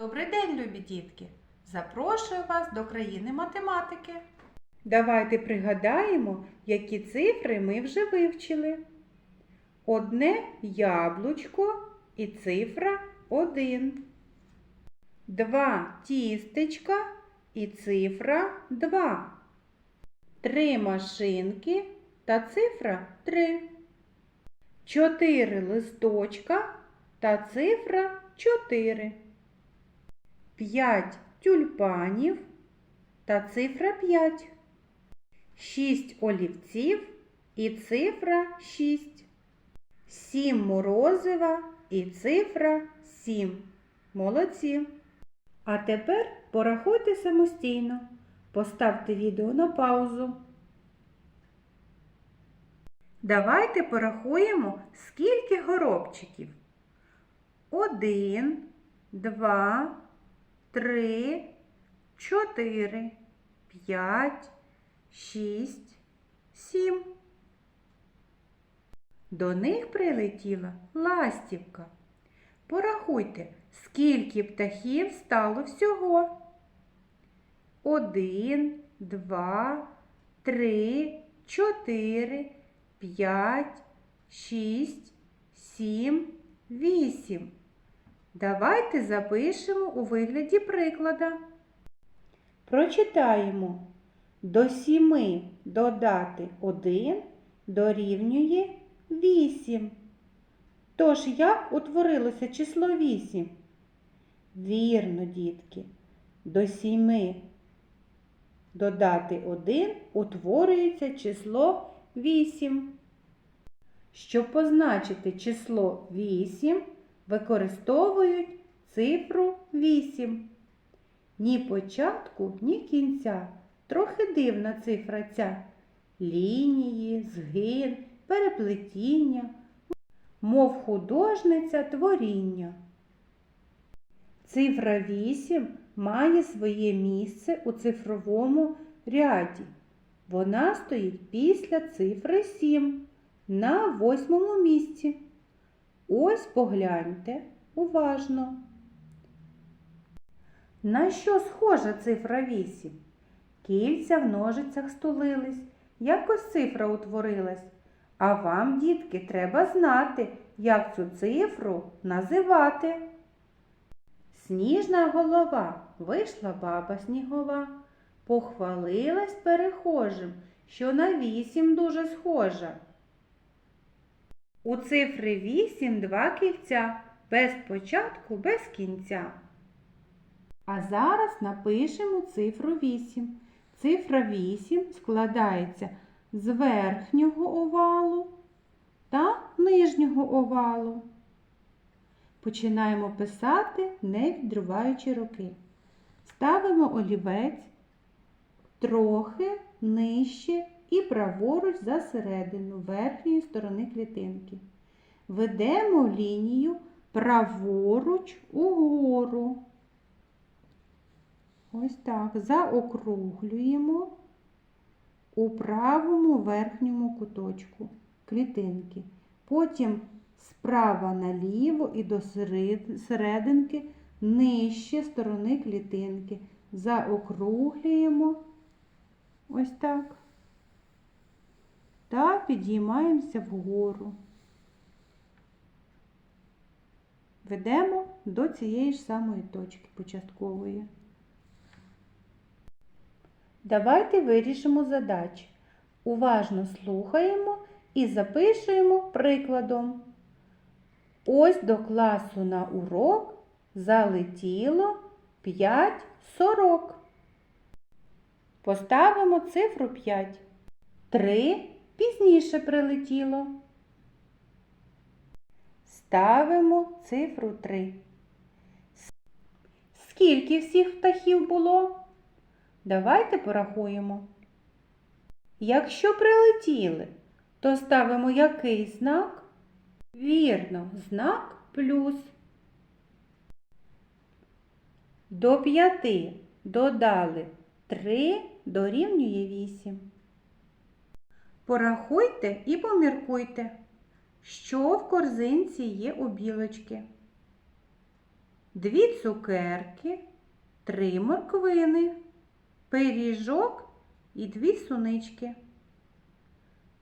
Добрий день, любі дітки! Запрошую вас до країни математики. Давайте пригадаємо, які цифри ми вже вивчили. Одне яблучко і цифра 1. Два тістечка і цифра 2. Три машинки та цифра 3. Чотири листочка та цифра 4. 5 тюльпанів та цифра 5. 6 олівців і цифра 6. 7 морозива і цифра 7. Молодці. А тепер порахуйте самостійно. Поставте відео на паузу. Давайте порахуємо, скільки горобчиків. Один, два, три, чотири, п'ять, шість, сім. До них прилетіла ластівка. Порахуйте, скільки птахів стало всього. Один, два, три, чотири, п'ять, шість, сім, вісім. Давайте запишемо у вигляді приклада. Прочитаємо. До сіми додати 1 дорівнює 8. Тож як утворилося число 8? Вірно, дітки. До 7 додати 1 утворюється число 8. Щоб позначити число 8, використовують цифру 8. Ні початку, ні кінця. Трохи дивна цифра ця. Лінії, згин, переплетіння, мов художниця творіння. Цифра 8 має своє місце у цифровому ряді. Вона стоїть після цифри 7 на восьмому місці. Ось погляньте уважно. На що схожа цифра 8? Кільця в ножицях стулились, якось цифра утворилась. А вам, дітки, треба знати, як цю цифру називати. Сніжна голова вийшла баба снігова, похвалилась перехожим, що на вісім дуже схожа. У цифри 8 два кільця, без початку, без кінця. А зараз напишемо цифру 8. Цифра 8 складається з верхнього овалу та нижнього овалу. Починаємо писати, не відриваючи руки. Ставимо олівець трохи нижче і праворуч за середину верхньої сторони клітинки. Ведемо лінію праворуч угору. Ось так. Заокруглюємо у правому верхньому куточку клітинки. Потім справа наліво і до серединки нижче сторони клітинки. Заокруглюємо ось так. Та підіймаємося вгору. Ведемо до цієї ж самої точки початкової. Давайте вирішимо задачі. Уважно слухаємо і запишуємо прикладом. Ось до класу на урок залетіло 5 сорок. Поставимо цифру 5. 3 пізніше прилетіло. Ставимо цифру 3. Скільки всіх птахів було? Давайте порахуємо. Якщо прилетіли, то ставимо який знак? Вірно, знак плюс. До п'яти додали 3 дорівнює 8. Порахуйте і поміркуйте, що в корзинці є у білочки. дві цукерки, три морквини, пиріжок і дві сунички.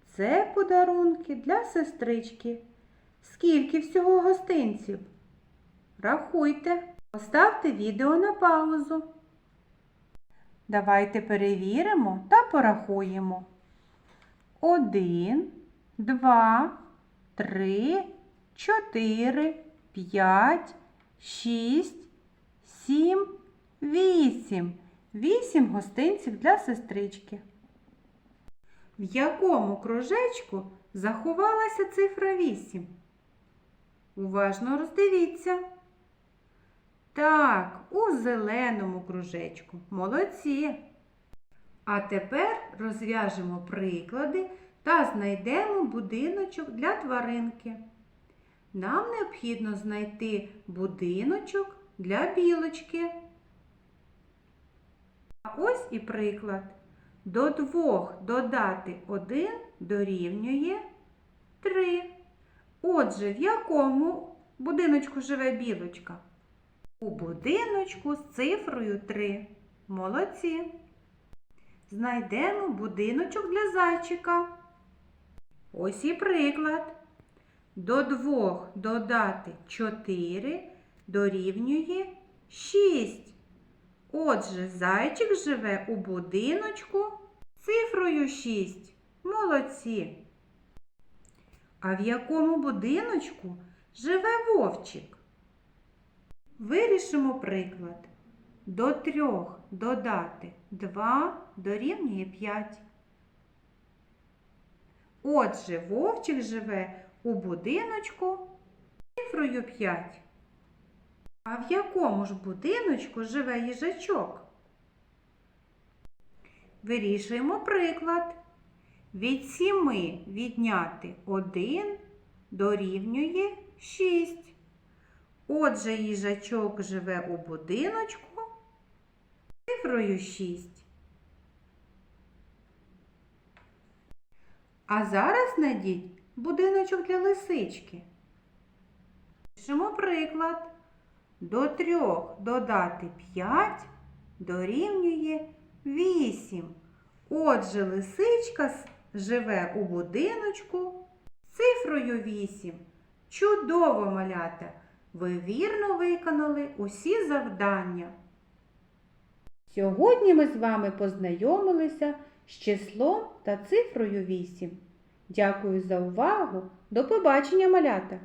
Це подарунки для сестрички. Скільки всього гостинців? Рахуйте. Поставте відео на паузу. Давайте перевіримо та порахуємо. Один, два, три, чотири, п'ять, шість, сім, вісім. Вісім гостинців для сестрички. В якому кружечку заховалася цифра 8? Уважно роздивіться. Так, у зеленому кружечку. Молодці. А тепер розв'яжемо приклади та знайдемо будиночок для тваринки. Нам необхідно знайти будиночок для білочки. А ось і приклад. До двох додати один дорівнює 3. Отже, в якому будиночку живе білочка? У будиночку з цифрою 3. Молодці. Знайдемо будиночок для зайчика. Ось і приклад. До двох додати 4 дорівнює 6. Отже, зайчик живе у будиночку цифрою 6. Молодці. А в якому будиночку живе вовчик? Вирішимо приклад. До трьох додати 2 дорівнює 5. Отже, вовчик живе у будиночку цифрою 5. А в якому ж будиночку живе їжачок? Вирішуємо приклад. Від 7 відняти 1 дорівнює 6. Отже, їжачок живе у будиночку цифрою 6. А зараз знайдіть будиночок для лисички. Пишемо приклад. До трьох додати 5 дорівнює 8. Отже, лисичка живе у будиночку цифрою 8. Чудово, малята! Ви вірно виконали усі завдання. Сьогодні ми з вами познайомилися з числом та цифрою 8. Дякую за увагу. До побачення, малята!